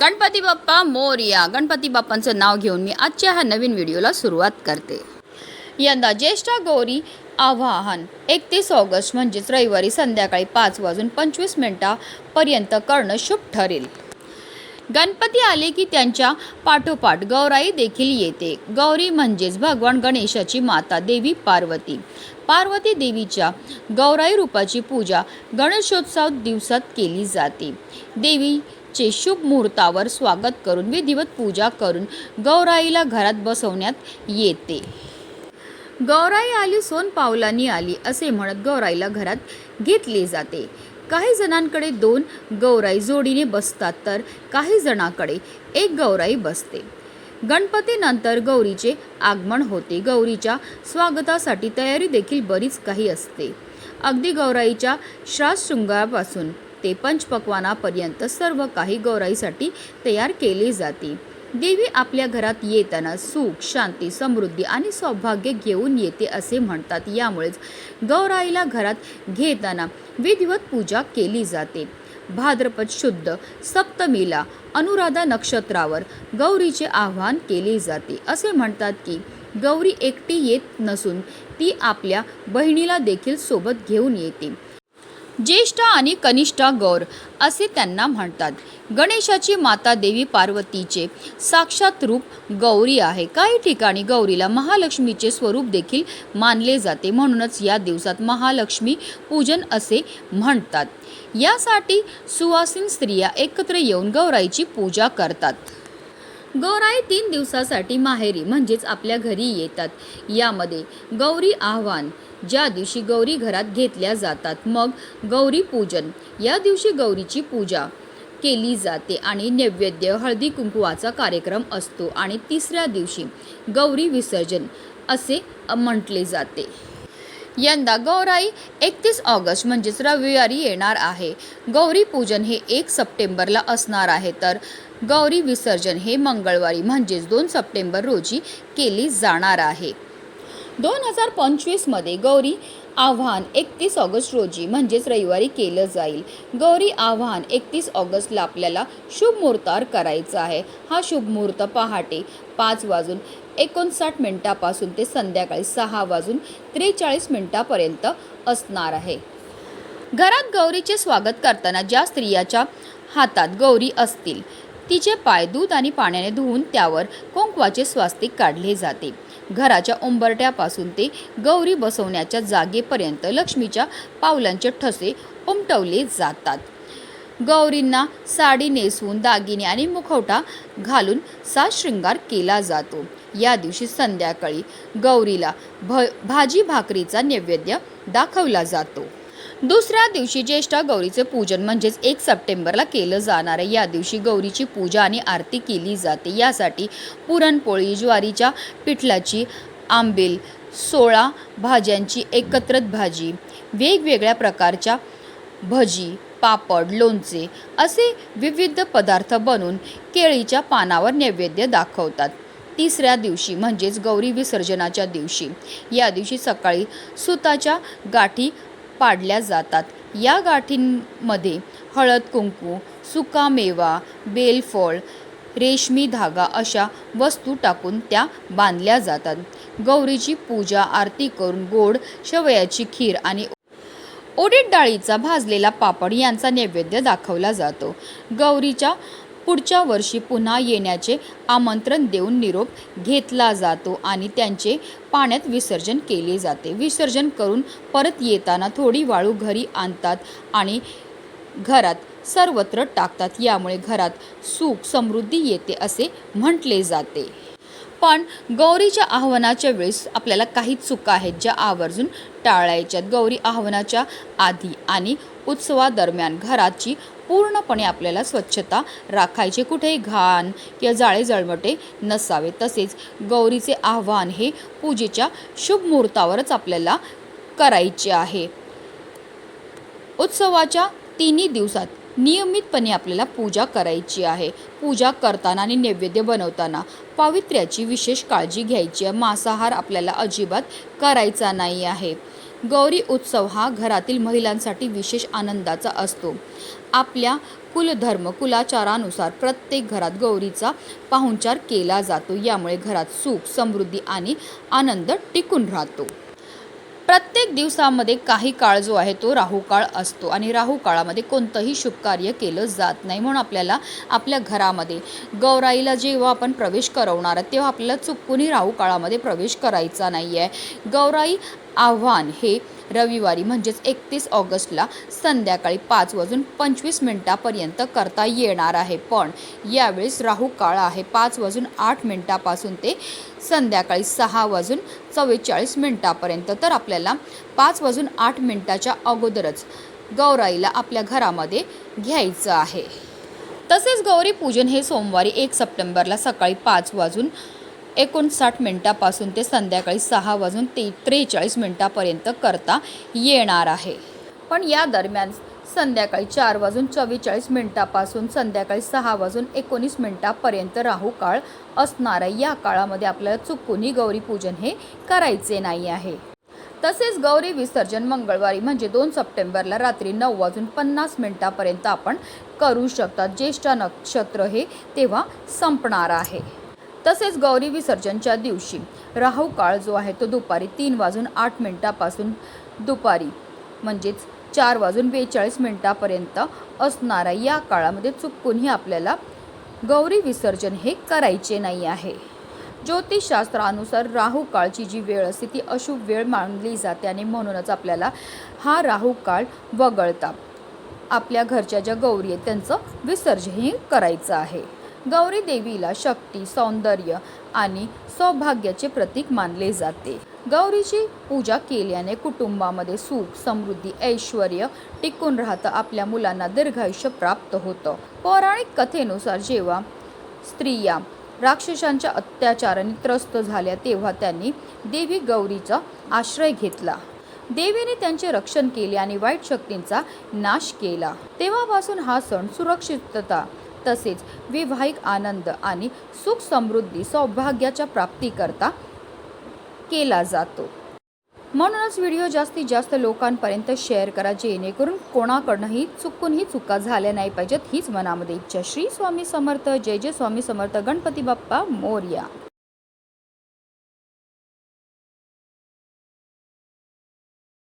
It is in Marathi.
गणपती बाप्पा मोरया. गणपती बाप्पांचं नाव घेऊन मी आजच्या ह्या नवीन व्हिडिओला सुरुवात करते. यंदा ज्येष्ठ गौरी आवाहन. एकतीस ऑगस्ट म्हणजेच रविवारी संध्याकाळी पाच वाजून पंचवीस मिनिटापर्यंत करणं शुभ ठरेल. गणपती आले की त्यांच्या पाठोपाठ गौराई देखील येते. गौरी म्हणजेच भगवान गणेशाची माता देवी पार्वती. पार्वती देवीच्या गौराई रूपाची पूजा गणेशोत्सव दिवसात केली जाते. देवी चे शुभ मुहूर्तावर स्वागत करून विधिवत पूजा करून गौराईला घरात बसवण्यात येते. गौराई आली सोन पावलांनी आली असे म्हणत गौराईला घरात घेतले जाते. काही जणांकडे दोन गौराई जोडीने बसतात तर काही जणांकडे एक गौराई बसते. गणपतीनंतर गौरीचे आगमन होते. गौरीच्या स्वागतासाठी तयारी देखील बरीच काही असते. अगदी गौराईच्या श्रास शृंगारापासून ते पंचपक्वानापर्यंत सर्व काही गौराईसाठी तयार केले जाते. देवी आपल्या घरात येताना सुख शांती समृद्धी आणि सौभाग्य घेऊन येते असे म्हणतात. यामुळेच गौराईला घरात घेताना विधिवत पूजा केली जाते. भाद्रपद शुद्ध सप्तमीला अनुराधा नक्षत्रावर गौरीचे आवाहन केले जाते. असे म्हणतात की गौरी एकटी येत नसून ती आपल्या बहिणीला देखील सोबत घेऊन येते. ज्येष्ठ आणि कनिष्ठा गौर असे त्यांना म्हणतात. गणेशाची माता देवी पार्वतीचे साक्षात रूप गौरी आहे. काही ठिकाणी गौरीला महालक्ष्मीचे स्वरूप देखील मानले जाते. म्हणूनच या दिवसात महालक्ष्मी पूजन असे म्हणतात. यासाठी सुवासीन स्त्रिया एकत्र येऊन गौराईची पूजा करतात. गौराई तीन दिवसासाठी माहेरी म्हणजेच आपल्या घरी येतात. यामध्ये गौरी आव्हान ज्या दिवशी गौरी घरात घेतल्या जातात मग गौरी पूजन. या दिवशी गौरीची पूजा केली जाते आणि नैवेद्य हळदी कुंकवाचा कार्यक्रम असतो. आणि तिसऱ्या दिवशी गौरी विसर्जन असे म्हटले जाते. यंदा गौराई एकतीस ऑगस्ट म्हणजेच रविवारी येणार आहे. गौरी पूजन हे एक सप्टेंबरला असणार आहे तर गौरी विसर्जन हे मंगळवारी म्हणजेच दोन सप्टेंबर रोजी केली जाणार आहे. दोन हजार पंचवीसमध्ये गौरी आव्हान एकतीस ऑगस्ट रोजी म्हणजेच रविवारी केलं जाईल. गौरी आव्हान एकतीस ऑगस्टला आपल्याला शुभ मुहूर्तावर करायचं आहे. हा शुभ मुहूर्त पहाटे पाच वाजून एकोणसाठ मिनिटापासून ते संध्याकाळी सहा वाजून त्रेचाळीस मिनिटापर्यंत असणार आहे. घरात गौरीचे स्वागत करताना ज्या स्त्रियाच्या हातात गौरी असतील तिचे पाय दूध आणि पाण्याने धुवून त्यावर कुंकवाचे स्वास्तिक काढले जाते. घराच्या उंबरट्यापासून ते गौरी बसवण्याच्या जागेपर्यंत लक्ष्मीच्या पावलांचे ठसे उमटवले जातात. गौरींना साडी नेसवून दागिने आणि मुखवटा घालून सा शृंगार केला जातो. या दिवशी संध्याकाळी गौरीला भ भाजी भाकरीचा नैवेद्य दाखवला जातो. दुसऱ्या दिवशी ज्येष्ठ गौरीचे पूजन म्हणजेच एक सप्टेंबरला केलं जाणार आहे. या दिवशी गौरीची पूजा आणि आरती केली जाते. यासाठी पुरणपोळी ज्वारीच्या पिठलाची आंबेल सोळा भाज्यांची एकत्रित भाजी वेगवेगळ्या प्रकारच्या भजी पापड लोणचे असे विविध पदार्थ बनवून केळीच्या पानावर नैवेद्य दाखवतात. तिसऱ्या दिवशी म्हणजेच गौरी विसर्जनाच्या दिवशी. या दिवशी सकाळी सुताच्या गाठी पाडल्या जातात. या गाठींमध्ये हळद कुंकू सुकामेवा बेलफळ रेशमी धागा अशा वस्तू टाकून त्या बांधल्या जातात. गौरीची पूजा आरती करून गोड शेवयाची खीर आणि ओडीत डाळीचा भाजलेला पापड यांचा नैवेद्य दाखवला जातो. गौरीच्या पुढच्या वर्षी पुन्हा येण्याचे आमंत्रण देऊन निरोप घेतला जातो आणि त्यांचे पाण्यात विसर्जन केले जाते. विसर्जन करून परत येताना थोडी वाळू घरी आणतात आणि घरात सर्वत्र टाकतात. यामुळे घरात सुख समृद्धी येते असे म्हटले जाते. पण गौरीच्या आव्हानाच्या वेळेस आपल्याला काही चुका आहेत ज्या आवर्जून टाळायच्यात. गौरी आव्हानाच्या आधी आणि उत्सवादरम्यान घराची पूर्णपणे आपल्याला स्वच्छता राखायची कुठेही घाण किंवा जाळे जळमटे नसावे. तसेच गौरीचे आव्हान हे पूजेच्या शुभ मुहूर्तावरच आपल्याला करायचे आहे. उत्सवाच्या तिन्ही दिवसात नियमितपणे आपल्याला पूजा करायची आहे. पूजा करताना आणि नैवेद्य बनवताना पावित्र्याची विशेष काळजी घ्यायची. आहे मांसाहार आपल्याला अजिबात करायचा नाही आहे. गौरी उत्सव हा घरातील महिलांसाठी विशेष आनंदाचा असतो. आपल्या कुलधर्म कुलाचारानुसार प्रत्येक घरात गौरीचा पाहुणचार केला जातो. यामुळे घरात सुख समृद्धी आणि आनंद टिकून राहतो. प्रत्येक दिवसामध्ये काही काळ जो आहे तो राहू काळ असतो आणि राहू काळामध्ये कोणतंही शुभ कार्य केलं जात नाही. म्हणून आपल्याला आपल्या घरामध्ये गौराईला जेव्हा आपण प्रवेश करवणार तेव्हा आपल्याला चुकूनही राहू काळामध्ये प्रवेश करायचा नाही आहे गौराई आव्हान हे रविवारी म्हणजेच एकतीस ऑगस्टला संध्याकाळी पाच वाजून पंचवीस मिनटापर्यंत करता येणार आहे. पण यावेळेस राहू काळ आहे. पाच वाजून आठ मिनटापासून ते संध्याकाळी सहा वाजून चव्वेचाळीस मिनटापर्यंत. तर आपल्याला पाच वाजून आठ मिनटाच्या अगोदरच गौराईला आपल्या घरामध्ये घ्यायचं आहे. तसेच गौरी पूजन हे सोमवारी एक सप्टेंबरला सकाळी पाच वाजून एकोणसाठ मिनटापासून ते संध्याकाळी सहा वाजून ते त्रेचाळीस मिनटापर्यंत करता येणार आहे. पण या दरम्यान संध्याकाळी चार वाजून चव्वेचाळीस मिनटापासून संध्याकाळी सहा वाजून एकोणीस मिनटापर्यंत राहू काळ असणार आहे. या काळामध्ये आपल्याला चुकूनही गौरीपूजन हे करायचे नाही आहे. तसेच गौरी विसर्जन मंगळवारी म्हणजे दोन सप्टेंबरला रात्री नऊ वाजून पन्नास मिनटापर्यंत आपण करू शकतात ज्येष्ठ नक्षत्र हे तेव्हा संपणार आहे. तसेच गौरी विसर्जनच्या दिवशी. राहू काळ जो आहे तो दुपारी तीन वाजून आठ मिनटापासून दुपारी म्हणजेच चार वाजून बेचाळीस मिनटापर्यंत असणारा या काळामध्ये चुकूनही आपल्याला गौरी विसर्जन हे करायचे नाही आहे. ज्योतिषशास्त्रानुसार राहू काळची जी वेळ असते ती अशुभ वेळ मानली जाते आणि म्हणूनच आपल्याला हा राहू काळ वगळता. आपल्या घरच्या ज्या गौरी आहेत त्यांचं विसर्जनही करायचं आहे. गौरी देवीला शक्ती सौंदर्य आणि सौभाग्याचे प्रतीक मानले जाते. गौरीची पूजा केल्याने कुटुंबामध्ये सुख समृद्धी ऐश्वर टिकून राहतं आपल्या मुलांना दीर्घायुष्य प्राप्त होतं. पौराणिक कथेनुसार जेव्हा स्त्रिया राक्षसांच्या अत्याचाराने त्रस्त झाल्या तेव्हा त्यांनी देवी गौरीचा आश्रय घेतला. देवीने त्यांचे रक्षण केले आणि वाईट शक्तींचा नाश केला. तेव्हापासून हा सण सुरक्षितता तसेच वैवाहिक आनंद आणि सुख समृद्धी सौभाग्याच्या प्राप्तीकरता केला जातो. म्हणूनच व्हिडिओ जास्तीत जास्त लोकांपर्यंत शेअर करा जेणेकरून कोणाकडनंही चुकूनही चुका झाल्या नाही पाहिजेत हीच मनामध्ये इच्छा. श्री स्वामी समर्थ. जय जय स्वामी समर्थ. गणपती बाप्पा मोर्या.